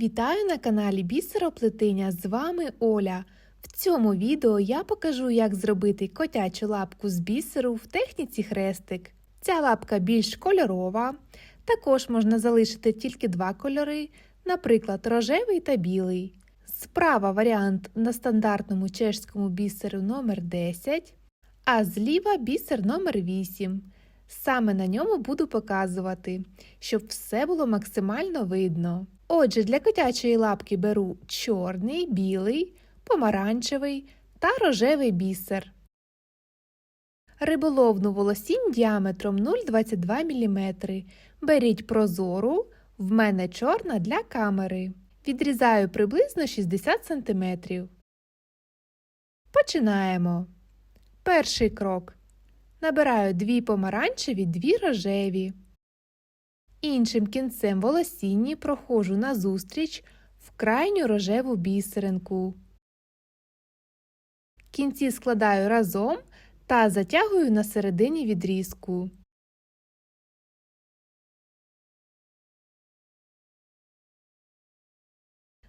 Вітаю на каналі Бісероплетиня. З вами Оля. В цьому відео я покажу, як зробити котячу лапку з бісеру в техніці хрестик. Ця лапка більш кольорова. Також можна залишити тільки два кольори, наприклад, рожевий та білий. Справа варіант на стандартному чешському бісеру номер 10 а зліва бісер номер 8 Саме на ньому буду показувати, щоб все було максимально видно. Отже, для котячої лапки беру чорний, білий, помаранчевий та рожевий бісер. Риболовну волосінь діаметром 0,22 мм. Беріть прозору, в мене чорна для камери. Відрізаю приблизно 60 см. Починаємо. Перший крок. Набираю дві помаранчеві, дві рожеві. Іншим кінцем волосінні проходжу назустріч в крайню рожеву бісеринку. Кінці складаю разом та затягую на середині відрізку.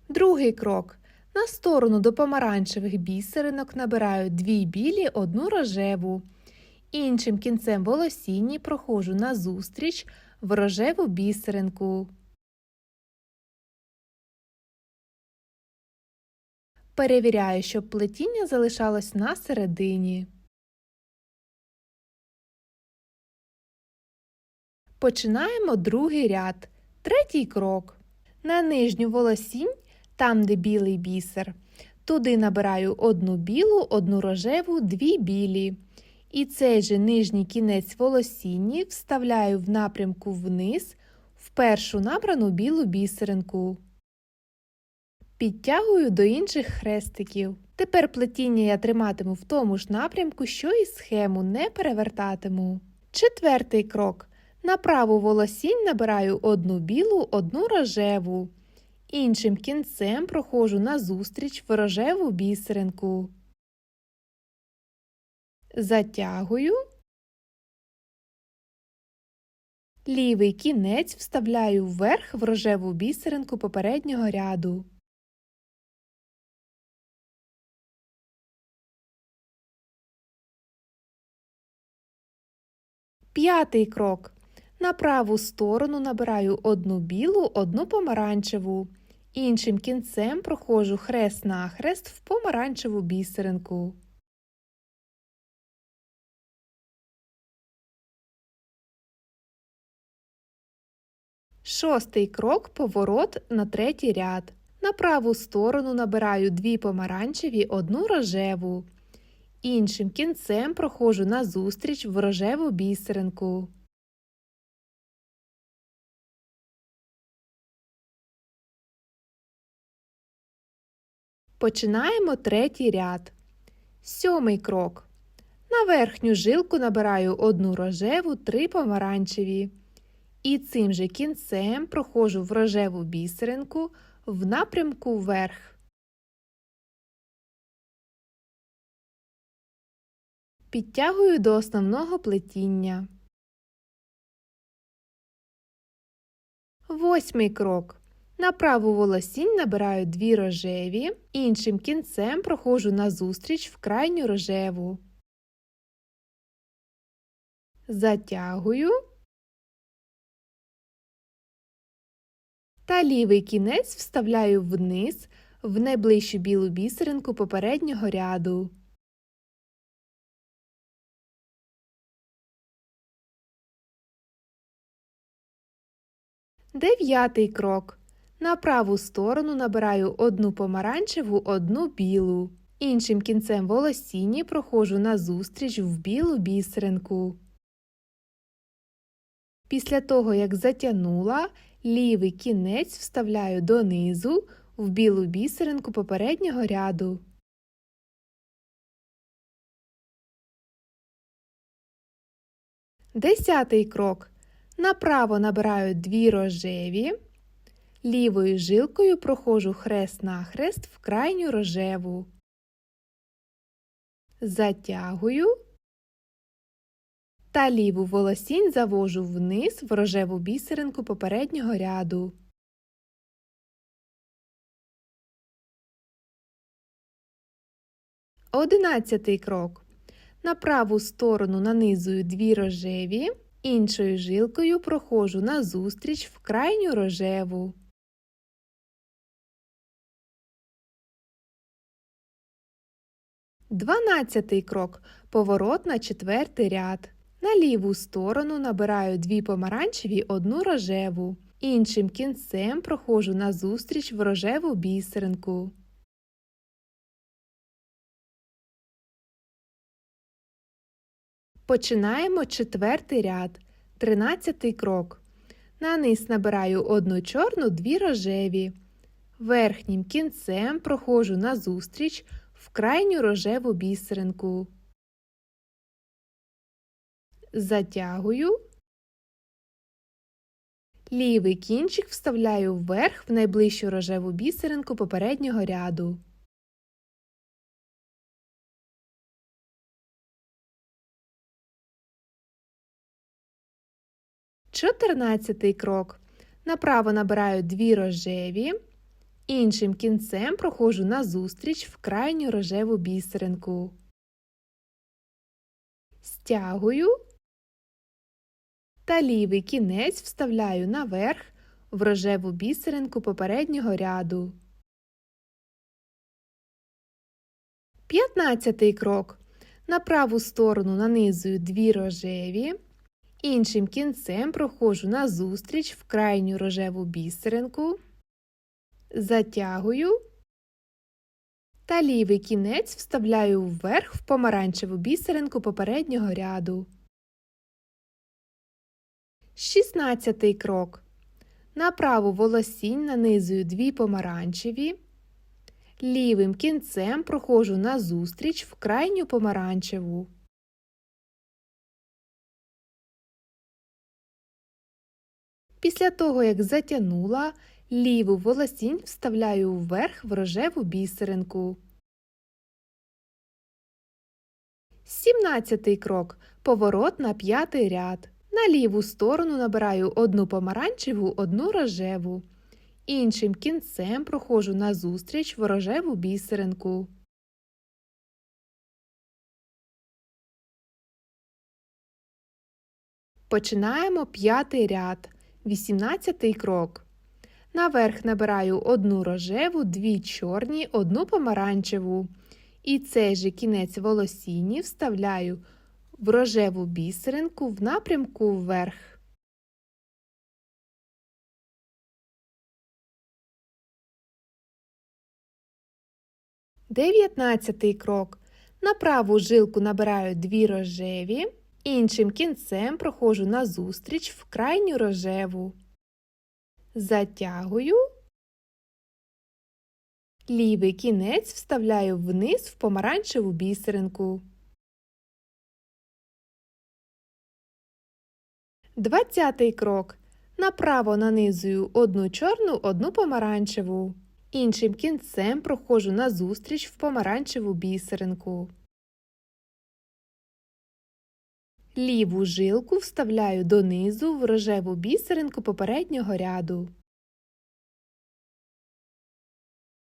Другий крок. На сторону до помаранчевих бісеринок набираю дві білі, одну рожеву. Іншим кінцем волосінні проходжу назустріч в рожеву бісеринку. Перевіряю, щоб плетіння залишалось на середині. Починаємо другий ряд. Третій крок. На нижню волосінь, там де білий бісер, туди набираю одну білу, одну рожеву, дві білі. І цей же нижній кінець волосінні вставляю в напрямку вниз в першу набрану білу бісеринку. Підтягую до інших хрестиків. Тепер плетіння я триматиму в тому ж напрямку, що і схему, не перевертатиму. Четвертий крок. На праву волосінь набираю одну білу, одну рожеву. Іншим кінцем проходжу назустріч в рожеву бісеринку. Затягую. Лівий кінець вставляю вверх в рожеву бісеринку попереднього ряду. П'ятий крок. На праву сторону набираю одну білу, одну помаранчеву. Іншим кінцем проходжу хрест нахрест в помаранчеву бісеринку. Шостий крок поворот на третій ряд. На праву сторону набираю дві помаранчеві, одну рожеву. Іншим кінцем проходжу назустріч в рожеву бісеринку. Починаємо третій ряд. Сьомий крок. На верхню жилку набираю одну рожеву, три помаранчеві. І цим же кінцем проходжу в рожеву бісеринку в напрямку вверх. Підтягую до основного плетіння. Восьмий крок. На праву волосінь набираю дві рожеві, іншим кінцем проходжу назустріч в крайню рожеву. Затягую та лівий кінець вставляю вниз в найближчу білу бісеринку попереднього ряду. Дев'ятий крок. На праву сторону набираю одну помаранчеву, одну білу. Іншим кінцем волосінні проходжу назустріч в білу бісеринку. Після того, як затягнула, лівий кінець вставляю донизу в білу бісеринку попереднього ряду. Десятий крок. Направо набираю дві рожеві, лівою жилкою проходжу хрест нахрест в крайню рожеву. Затягую та ліву волосінь завожу вниз в рожеву бісеринку попереднього ряду. Одинадцятий крок. На праву сторону нанизую дві рожеві, іншою жилкою прохожу назустріч в крайню рожеву. Дванадцятий крок. Поворот на четвертий ряд. На ліву сторону набираю дві помаранчеві, одну рожеву. Іншим кінцем проходжу назустріч в рожеву бісеринку. Починаємо четвертий ряд. Тринадцятий крок. На низ набираю одну чорну, дві рожеві. Верхнім кінцем проходжу назустріч в крайню рожеву бісеринку. Затягую. Лівий кінчик вставляю вверх в найближчу рожеву бісеринку попереднього ряду. Чотирнадцятий крок. Направо набираю дві рожеві, іншим кінцем проходжу назустріч в крайню рожеву бісеринку. Стягую та лівий кінець вставляю наверх в рожеву бісеринку попереднього ряду. П'ятнадцятий крок. На праву сторону нанизую дві рожеві, іншим кінцем проходжу назустріч в крайню рожеву бісеринку, затягую та лівий кінець вставляю вверх в помаранчеву бісеринку попереднього ряду. Шістнадцятий крок. На праву волосінь нанизую дві помаранчеві. Лівим кінцем проходжу назустріч в крайню помаранчеву. Після того, як затягнула, ліву волосінь вставляю вверх в рожеву бісеринку. Сімнадцятий крок. Поворот на п'ятий ряд. На ліву сторону набираю одну помаранчеву, одну рожеву. Іншим кінцем проходжу назустріч в рожеву бісеринку. Починаємо п'ятий ряд. Вісімнадцятий крок. Наверх набираю одну рожеву, дві чорні, одну помаранчеву. І цей же кінець волосіні вставляю в рожеву бісеринку в напрямку вверх. Дев'ятнадцятий крок. На праву жилку набираю дві рожеві, іншим кінцем проходжу назустріч в крайню рожеву. Затягую. Лівий кінець вставляю вниз в помаранчеву бісеринку. Двадцятий крок. Направо нанизую одну чорну, одну помаранчеву. Іншим кінцем проходжу назустріч в помаранчеву бісеринку. Ліву жилку вставляю донизу в рожеву бісеринку попереднього ряду.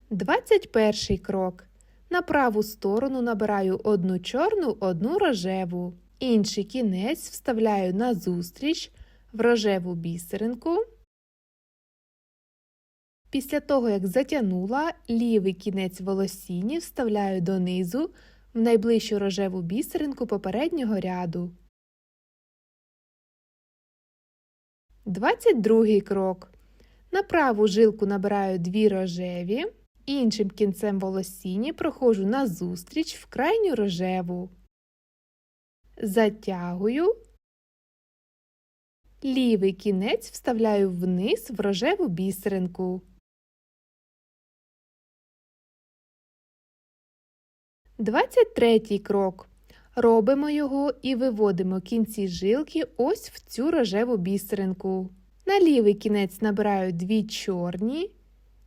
21 крок. На праву сторону набираю одну чорну, одну рожеву. Інший кінець вставляю назустріч в рожеву бісеринку. Після того, як затягнула, лівий кінець волосіні вставляю донизу в найближчу рожеву бісеринку попереднього ряду. 22 крок. На праву жилку набираю дві рожеві, іншим кінцем волосіні проходжу назустріч в крайню рожеву. Затягую. Лівий кінець вставляю вниз в рожеву бісеринку. Двадцять третій крок. Робимо його і виводимо кінці жилки ось в цю рожеву бісеринку. На лівий кінець набираю дві чорні,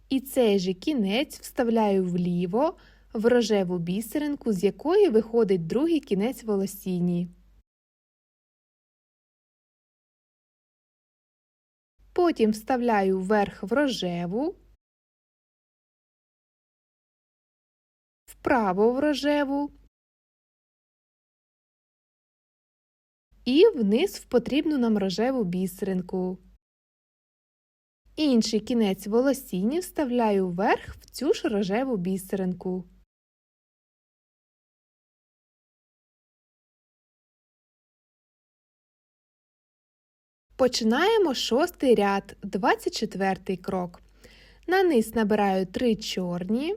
і цей же кінець вставляю вліво в рожеву бісеринку, з якої виходить другий кінець волосіні. Потім вставляю вверх в рожеву. Вправо в рожеву і вниз в потрібну нам рожеву бісеринку. Інший кінець волосіння вставляю вверх в цю ж рожеву бісеринку. Починаємо шостий ряд, 24 крок. На низ набираю 3 чорні,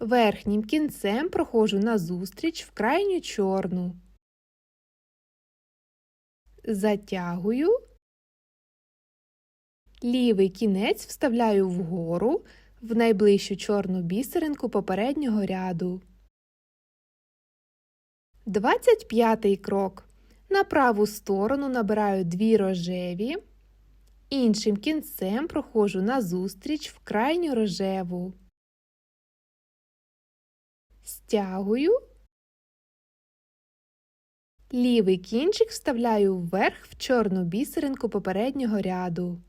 верхнім кінцем проходжу назустріч в крайню чорну, затягую, лівий кінець вставляю вгору в найближчу чорну бісеринку попереднього ряду. 25 крок. На праву сторону набираю дві рожеві, іншим кінцем проходжу назустріч в крайню рожеву, стягую, лівий кінчик вставляю вверх в чорну бісеринку попереднього ряду.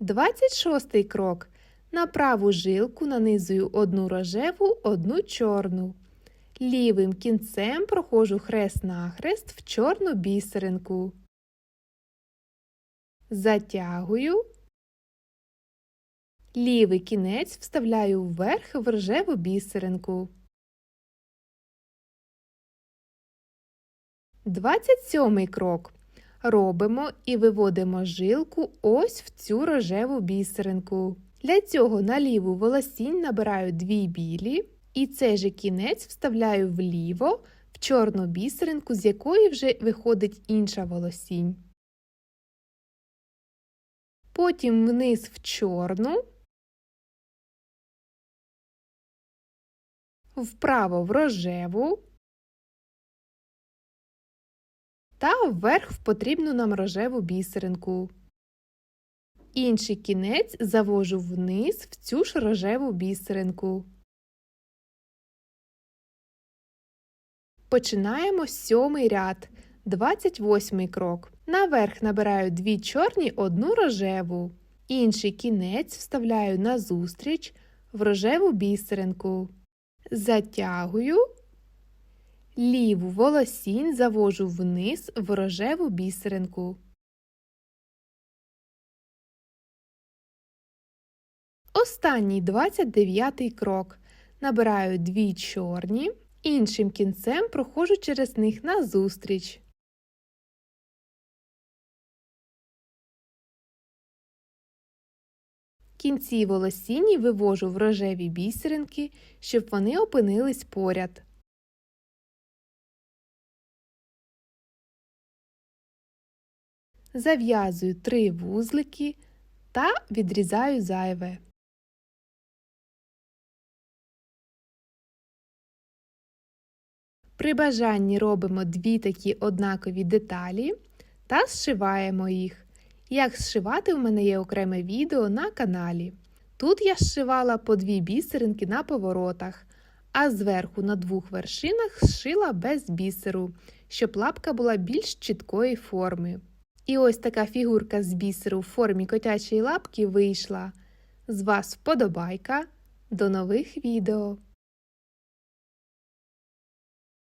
Двадцять шостий крок. На праву жилку нанизую одну рожеву, одну чорну. Лівим кінцем проходжу хрест-нахрест в чорну бісеринку. Затягую. Лівий кінець вставляю вверх в рожеву бісеринку. 27 крок. Робимо і виводимо жилку ось в цю рожеву бісеринку. Для цього на ліву волосінь набираю дві білі, і цей же кінець вставляю вліво в чорну бісеринку, з якої вже виходить інша волосінь. Потім вниз в чорну, вправо в рожеву та вверх в потрібну нам рожеву бісеринку. Інший кінець завожу вниз в цю ж рожеву бісеринку. Починаємо сьомий ряд, 28 крок. Наверх набираю дві чорні, одну рожеву. Інший кінець вставляю назустріч в рожеву бісеринку. Затягую, ліву волосінь завожу вниз в рожеву бісеринку. Останній 29 крок. Набираю дві чорні, іншим кінцем проходжу через них назустріч. Кінці волосіні вивожу в рожеві бісеринки, щоб вони опинились поряд. Зав'язую три вузлики та відрізаю зайве. При бажанні робимо дві такі однакові деталі та зшиваємо їх. Як зшивати, у мене є окреме відео на каналі. Тут я зшивала по дві бісеринки на поворотах, а зверху на двох вершинах зшила без бісеру, щоб лапка була більш чіткої форми. І ось така фігурка з бісеру в формі котячої лапки вийшла. З вас вподобайка. До нових відео!